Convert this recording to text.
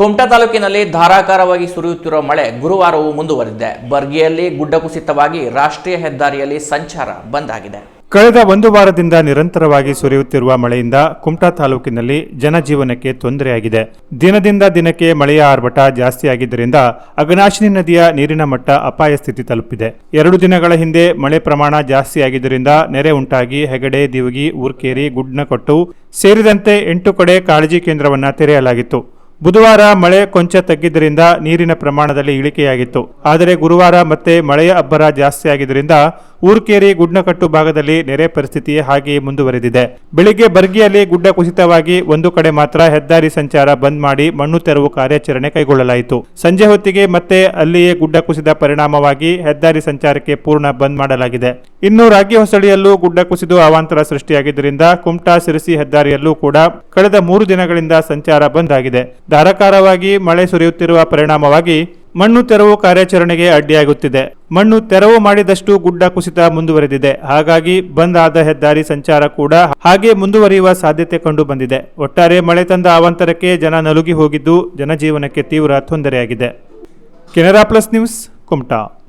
ಕುಮಟಾ ತಾಲೂಕಿನಲ್ಲಿ ಧಾರಾಕಾರವಾಗಿ ಸುರಿಯುತ್ತಿರುವ ಮಳೆ ಗುರುವಾರವೂ ಮುಂದುವರೆದಿದೆ. ಬರ್ಗಿಯಲ್ಲಿ ಗುಡ್ಡ ಕುಸಿತವಾಗಿ ರಾಷ್ಟ್ರೀಯ ಹೆದ್ದಾರಿಯಲ್ಲಿ ಸಂಚಾರ ಬಂದ್ ಆಗಿದೆ. ಕಳೆದ ಒಂದು ವಾರದಿಂದ ನಿರಂತರವಾಗಿ ಸುರಿಯುತ್ತಿರುವ ಮಳೆಯಿಂದ ಕುಮಟಾ ತಾಲೂಕಿನಲ್ಲಿ ಜನಜೀವನಕ್ಕೆ ತೊಂದರೆಯಾಗಿದೆ. ದಿನದಿಂದ ದಿನಕ್ಕೆ ಮಳೆಯ ಆರ್ಭಟ ಜಾಸ್ತಿಯಾಗಿದ್ದರಿಂದ ಅಗ್ನಾಶಿನಿ ನದಿಯ ನೀರಿನ ಮಟ್ಟ ಅಪಾಯ ಸ್ಥಿತಿ ತಲುಪಿದೆ. ಎರಡು ದಿನಗಳ ಹಿಂದೆ ಮಳೆ ಪ್ರಮಾಣ ಜಾಸ್ತಿಯಾಗಿದ್ದರಿಂದ ನೆರೆ ಉಂಟಾಗಿ ಹೆಗಡೆ, ದಿವಗಿ, ಊರ್ಕೇರಿ, ಗುಡ್ನಕೊಟ್ಟು ಸೇರಿದಂತೆ ಎಂಟು ಕಡೆ ಕಾಳಜಿ ಕೇಂದ್ರವನ್ನು ತೆರೆಯಲಾಗಿತ್ತು. ಬುಧವಾರ ಮಳೆ ಕೊಂಚ ತಗ್ಗಿದ್ದರಿಂದ ನೀರಿನ ಪ್ರಮಾಣದಲ್ಲಿ ಇಳಿಕೆಯಾಗಿತ್ತು. ಆದರೆ ಗುರುವಾರ ಮತ್ತೆ ಮಳೆಯ ಅಬ್ಬರ ಜಾಸ್ತಿಯಾಗಿದ್ದರಿಂದ ಊರ್ಕೇರಿ ಗುಡ್ನಕಟ್ಟು ಭಾಗದಲ್ಲಿ ನೆರೆ ಪರಿಸ್ಥಿತಿ ಹಾಗೆಯೇ ಮುಂದುವರೆದಿದೆ. ಬೆಳಿಗ್ಗೆ ಬರ್ಗಿಯಲ್ಲಿ ಗುಡ್ಡ ಕುಸಿತವಾಗಿ ಒಂದು ಕಡೆ ಮಾತ್ರ ಹೆದ್ದಾರಿ ಸಂಚಾರ ಬಂದ್ ಮಾಡಿ ಮಣ್ಣು ತೆರವು ಕಾರ್ಯಾಚರಣೆ ಕೈಗೊಳ್ಳಲಾಯಿತು. ಸಂಜೆ ಹೊತ್ತಿಗೆ ಮತ್ತೆ ಅಲ್ಲಿಯೇ ಗುಡ್ಡ ಕುಸಿದ ಪರಿಣಾಮವಾಗಿ ಹೆದ್ದಾರಿ ಸಂಚಾರಕ್ಕೆ ಪೂರ್ಣ ಬಂದ್ ಮಾಡಲಾಗಿದೆ. ಇನ್ನು ರಾಗಿ ಹೊಸಳಿಯಲ್ಲೂ ಗುಡ್ಡ ಕುಸಿದು ಅವಾಂತರ ಸೃಷ್ಟಿಯಾಗಿದ್ದರಿಂದ ಕುಮಟಾ, ಸಿರಿಸಿ ಹೆದ್ದಾರಿಯಲ್ಲೂ ಕೂಡ ಕಳೆದ ಮೂರು ದಿನಗಳಿಂದ ಸಂಚಾರ ಬಂದ್ ಆಗಿದೆ. ಧಾರಾಕಾರವಾಗಿ ಮಳೆ ಸುರಿಯುತ್ತಿರುವ ಪರಿಣಾಮವಾಗಿ ಮಣ್ಣು ತೆರವು ಕಾರ್ಯಾಚರಣೆಗೆ ಅಡ್ಡಿಯಾಗುತ್ತಿದೆ. ಮಣ್ಣು ತೆರವು ಮಾಡಿದಷ್ಟು ಗುಡ್ಡ ಕುಸಿತ ಮುಂದುವರೆದಿದೆ. ಹಾಗಾಗಿ ಬಂದ್ ಆದ ಹೆದ್ದಾರಿ ಸಂಚಾರ ಕೂಡ ಹಾಗೆ ಮುಂದುವರಿಯುವ ಸಾಧ್ಯತೆ ಕಂಡು ಬಂದಿದೆ. ಒಟ್ಟಾರೆ ಮಳೆ ತಂದ ಅವಾಂತರಕ್ಕೆ ಜನ ನಲುಗಿ ಹೋಗಿದ್ದು, ಜನಜೀವನಕ್ಕೆ ತೀವ್ರ ತೊಂದರೆಯಾಗಿದೆ. Canara plus news, Kumta.